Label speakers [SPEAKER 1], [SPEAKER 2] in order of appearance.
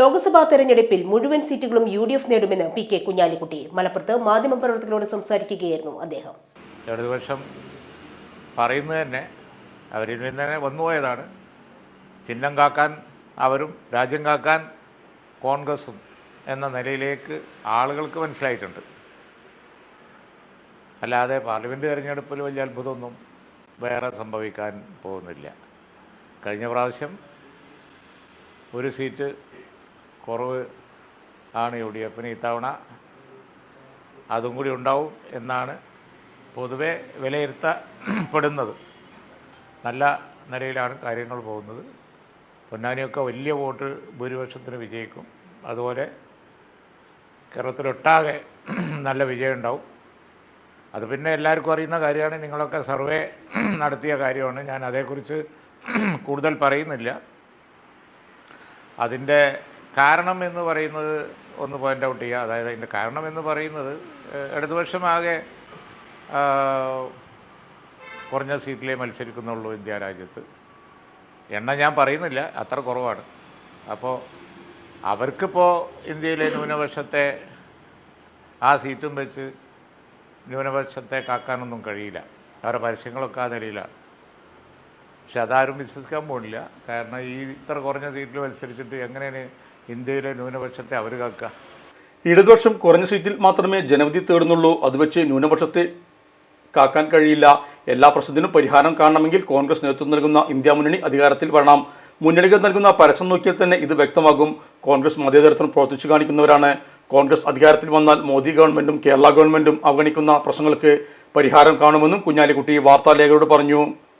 [SPEAKER 1] ലോക്സഭാ തെരഞ്ഞെടുപ്പിൽ മുഴുവൻ സീറ്റുകളും യു ഡി എഫ് നേടുമെന്ന് പി കെ കുഞ്ഞാലിക്കുട്ടി. മലപ്പുറത്ത് മാധ്യമപ്രവർത്തകരോട് സംസാരിക്കുകയായിരുന്നു അദ്ദേഹം.
[SPEAKER 2] ഇടതുപക്ഷം പറയുന്നത് തന്നെ അവരിൽ നിന്ന് തന്നെ വന്നുപോയതാണ്. ചിഹ്നം കാക്കാൻ അവരും രാജ്യം കാക്കാൻ കോൺഗ്രസും എന്ന നിലയിലേക്ക് ആളുകൾക്ക് മനസ്സിലായിട്ടുണ്ട്. അല്ലാതെ പാർലമെന്റ് തിരഞ്ഞെടുപ്പിൽ വലിയ അത്ഭുതമൊന്നും വേറെ സംഭവിക്കാൻ പോകുന്നില്ല. കഴിഞ്ഞ പ്രാവശ്യം ഒരു സീറ്റ് കുറവ് ആണ് യു ഡി എഫിന് ഇത്തവണ. അതും കൂടി ഉണ്ടാവും എന്നാണ് പൊതുവെ വിലയിരുത്തപ്പെടുന്നത്. നല്ല നിലയിലാണ് കാര്യങ്ങൾ പോകുന്നത്. പൊന്നാനിയൊക്കെ വലിയ വോട്ട് ഭൂരിപക്ഷത്തിന് വിജയിക്കും. അതുപോലെ കേരളത്തിലൊട്ടാകെ നല്ല വിജയം ഉണ്ടാവും. അത് പിന്നെ എല്ലാവർക്കും അറിയുന്ന കാര്യമാണ്. നിങ്ങളൊക്കെ സർവേ നടത്തിയ കാര്യമാണ്. ഞാൻ അതേക്കുറിച്ച് കൂടുതൽ പറയുന്നില്ല. അതിന്റെ കാരണം എന്ന് പറയുന്നത് ഒന്ന് പോയിന്റ് ഔട്ട് ചെയ്യുക. അതായത് അതിന്റെ കാരണം എന്ന് പറയുന്നത് ഇടതുപക്ഷമാകെ കുറഞ്ഞ സീറ്റിലേ മത്സരിക്കുന്നുള്ളൂ ഇന്ത്യ രാജ്യത്ത്. എണ്ണം ഞാൻ പറയുന്നില്ല അത്ര കുറവാണ്. അപ്പോൾ അവർക്കിപ്പോൾ ഇന്ത്യയിലെ ന്യൂനപക്ഷത്തെ ആ സീറ്റും വെച്ച് ന്യൂനപക്ഷത്തെ കാക്കാനൊന്നും കഴിയില്ല. അവരുടെ പരസ്യങ്ങളൊക്കെ ആ നിലയിലാണ്. പക്ഷെ അതാരും വിശ്വസിക്കാൻ പോകുന്നില്ല കാരണം ഈ ഇത്ര കുറഞ്ഞ സീറ്റിൽ മത്സരിച്ചിട്ട് എങ്ങനെയാണ് ഇന്ത്യയിലെ ന്യൂനപക്ഷത്തെ അവർ കാക്കുക
[SPEAKER 3] ഇടതുപക്ഷം കുറഞ്ഞ സീറ്റിൽ മാത്രമേ ജനവിധി തേടുന്നുള്ളൂ. അത് വെച്ച് ന്യൂനപക്ഷത്തെ കാക്കാൻ കഴിയില്ല. എല്ലാ പ്രശ്നത്തിനും പരിഹാരം കാണണമെങ്കിൽ കോൺഗ്രസ് നേതൃത്വം നൽകുന്ന ഇന്ത്യ മുന്നണി അധികാരത്തിൽ വരണം. മുന്നണികൾ നൽകുന്ന പരസ്യം നോക്കിയാൽ തന്നെ ഇത് വ്യക്തമാകും. കോൺഗ്രസ് മതേതരത്വം പ്രവർത്തിച്ചു കാണിക്കുന്നവരാണ്. കോൺഗ്രസ് അധികാരത്തിൽ വന്നാൽ മോദി ഗവൺമെന്റും കേരള ഗവൺമെന്റും അവഗണിക്കുന്ന പ്രശ്നങ്ങൾക്ക് പരിഹാരം കാണുമെന്നും കുഞ്ഞാലിക്കുട്ടി വാർത്താലേഖകരോട് പറഞ്ഞു.